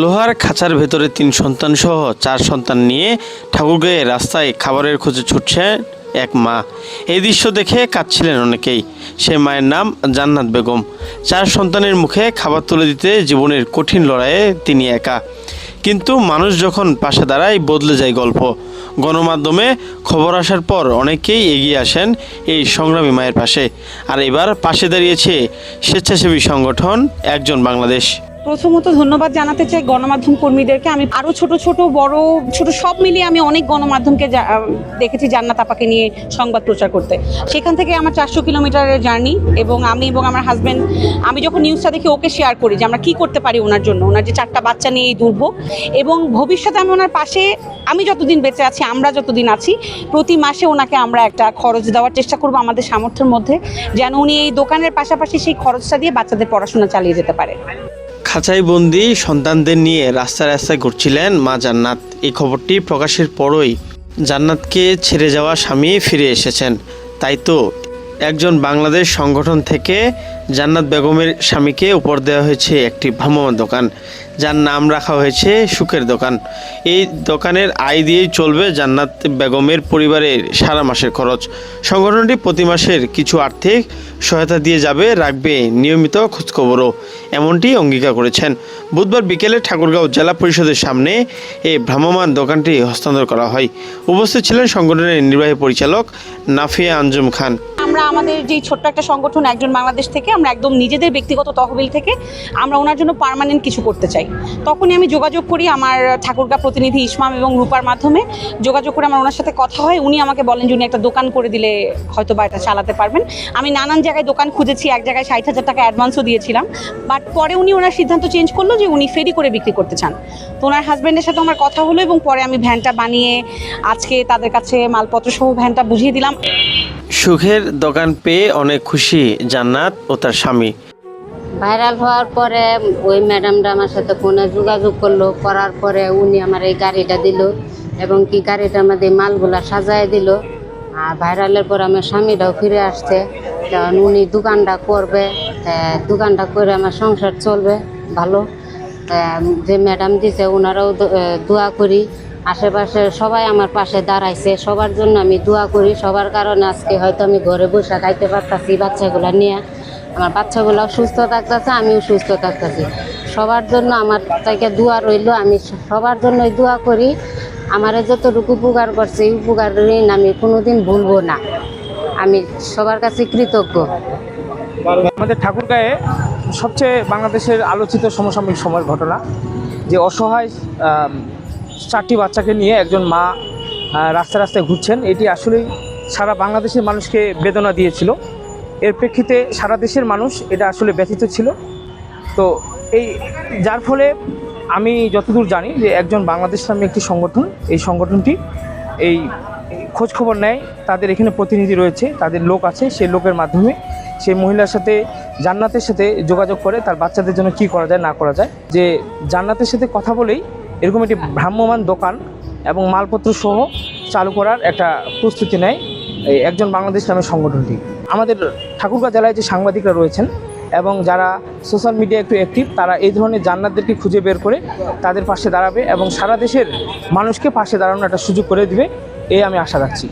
লোহার খাঁচার ভেতরে তিন সন্তান সহ চার সন্তান নিয়ে ঠাকুরগাঁয়ে রাস্তায় খাবারের খোঁজে ছুটছে এক মা। এই দৃশ্য দেখে কাঁদছিলেন অনেকেই। সে মায়ের নাম জান্নাত বেগম। চার সন্তানের মুখে খাবার তুলে দিতে জীবনের কঠিন লড়াইয়ে তিনি একা। কিন্তু মানুষ যখন পাশে দাঁড়ায়, বদলে যায় গল্প। গণমাধ্যমে খবর আসার পর অনেকেই এগিয়ে আসেন এই সংগ্রামী মায়ের পাশে। আর এবার পাশে দাঁড়িয়েছে স্বেচ্ছাসেবী সংগঠন একজন বাংলাদেশ। প্রথমত ধন্যবাদ জানাতে চাই গণমাধ্যম কর্মীদেরকে। আমি আরও ছোট ছোট, বড়, ছোট সব মিলিয়ে আমি অনেক গণমাধ্যমকে দেখেছি জান্নাত আপাকে নিয়ে সংবাদ প্রচার করতে। সেখান থেকে আমার চারশো কিলোমিটারের জার্নি এবং আমি এবং আমার হাজব্যান্ড আমি যখন নিউজটা দেখি ওকে শেয়ার করি যে আমরা কি করতে পারি ওনার জন্য। ওনার যে চারটা বাচ্চা নিয়ে এই দুর্ভোগ এবং ভবিষ্যতে আমি ওনার পাশে, আমি যতদিন বেঁচে আছি, আমরা যতদিন আছি, প্রতি মাসে ওনাকে আমরা একটা খরচ দেওয়ার চেষ্টা করব আমাদের সামর্থ্যের মধ্যে, যেন উনি এই দোকানের পাশাপাশি সেই খরচটা দিয়ে বাচ্চাদের পড়াশোনা চালিয়ে যেতে পারে। খাঁচাই বন্দি সন্তানদের নিয়ে রাস্তায় রাস্তায় ঘুরছিলেন মা জান্নাত। এই খবরটি প্রকাশের পরই জান্নাতকে ছেড়ে যাওয়া স্বামী ফিরে এসেছেন। তাই তো একজন বাংলাদেশ সংগঠন থেকে জান্নাত বেগমের স্বামীকে উপর দেওয়া হয়েছে একটি ভ্রাম্যমাণ দোকান, যার নাম রাখা হয়েছে সুখের দোকান। এই দোকানের আয় দিয়েই চলবে জান্নাত বেগমের পরিবারের সারা মাসের খরচ। সংগঠনটি প্রতি মাসের কিছু আর্থিক সহায়তা দিয়ে যাবে, রাখবে নিয়মিত খোঁজখবরও, এমনটি অঙ্গীকার করেছেন। বুধবার বিকেলে ঠাকুরগাঁও জেলা পরিষদের সামনে এই ভ্রাম্যমান দোকানটি হস্তান্তর করা হয়। উপস্থিত ছিলেন সংগঠনের নির্বাহী পরিচালক নাফিয়া আঞ্জুম খান। আমরা আমাদের যে ছোট্ট একটা সংগঠন একজন বাংলাদেশ থেকে, আমরা একদম নিজেদের ব্যক্তিগত তহবিল থেকে আমরা ওনার জন্য পার্মানেন্ট কিছু করতে চাই। তখনই আমি যোগাযোগ করি আমার ঠাকুরগা প্রতিনিধি ইসমাম এবং রূপার মাধ্যমে। যোগাযোগ করে আমার ওনার সাথে কথা হয়। উনি আমাকে বলেন যে উনি একটা দোকান করে দিলে হয়তো বা এটা চালাতে পারবেন। আমি নানান জায়গায় দোকান খুঁজেছি, এক জায়গায় ষাট হাজার টাকা অ্যাডভান্সও দিয়েছিলাম। বাট পরে উনি ওনার সিদ্ধান্ত চেঞ্জ করল যে উনি ফেরি করে বিক্রি করতে চান। তো ওনার হাজব্যান্ডের সাথে আমার কথা হলো এবং পরে আমি ভ্যানটা বানিয়ে আজকে তাদের কাছে মালপত্র সহ ভ্যানটা বুঝিয়ে দিলাম। সুখের দোকান পেয়ে অনেক খুশি জান্নাত ও তার স্বামী। ভাইরাল হওয়ার পরে ওই ম্যাডামটা আমার সাথে ফোনে যোগাযোগ করল। করার পরে উনি আমার এই গাড়িটা দিল এবং কি গাড়িটা আমাদের মালগুলা সাজায় দিল। আর ভাইরালের পর আমার স্বামীটাও ফিরে আসছে। কারণ উনি দোকানটা করবে দোকানটা করে আমার সংসার চলবে ভালো। যে ম্যাডাম দিছে, ওনারাও দোয়া করি আশেপাশে সবাই আমার পাশে দাঁড়াইছে। সবার জন্য আমি দোয়া করি। সবার কারণে আজকে হয়তো আমি ঘরে বসে খাইতে পারতাছি বাচ্চাগুলো নিয়ে। আমার বাচ্চাগুলো সুস্থ থাকতেছে, আমিও সুস্থ থাকতেছি। সবার জন্য আমার থেকে দোয়া রইল। আমি সবার জন্যই দোয়া করি। আমার যতটুকু উপকার করছে, এই উপকার ঋণ আমি কোনোদিন ভুলবো না। আমি সবার কাছে কৃতজ্ঞ। আমাদের ঠাকুরগাঁয়ে সবচেয়ে বাংলাদেশের আলোচিত সমসাময়িক সময়ের ঘটনা, যে অসহায় চারটি বাচ্চাকে নিয়ে একজন মা রাস্তায় রাস্তায় ঘুরছেন। এটি আসলেই সারা বাংলাদেশের মানুষকে বেদনা দিয়েছিল। এর প্রেক্ষিতে সারা দেশের মানুষ এটা আসলে ব্যথিত ছিল। তো এই, যার ফলে আমি যতদূর জানি যে একজন বাংলাদেশ নামে একটি সংগঠন, এই সংগঠনটি এই খোঁজ খবর নেয়। তাদের এখানে প্রতিনিধি রয়েছে, তাদের লোক আছে, সেই লোকের মাধ্যমে সেই মহিলার সাথে, জান্নাতের সাথে যোগাযোগ করে তার বাচ্চাদের জন্য কি করা যায়, না করা যায়। যে জান্নাতের সাথে কথা বলেই এরকম একটি ভ্রাম্যমান দোকান এবং মালপত্র সহ চালু করার একটা প্রস্তুতি নেয় এই একজন বাংলাদেশ নামের সংগঠনটি। আমাদের ঠাকুরগাঁ জেলায় যে সাংবাদিকরা রয়েছেন এবং যারা সোশ্যাল মিডিয়া একটু অ্যাক্টিভ তারা এই ধরনের জান্নাতদেরকে খুঁজে বের করে তাদের পাশে দাঁড়াবে এবং সারা দেশের মানুষকে পাশে দাঁড়ানোর একটা সুযোগ করে দিবে এই আমি আশা রাখছি।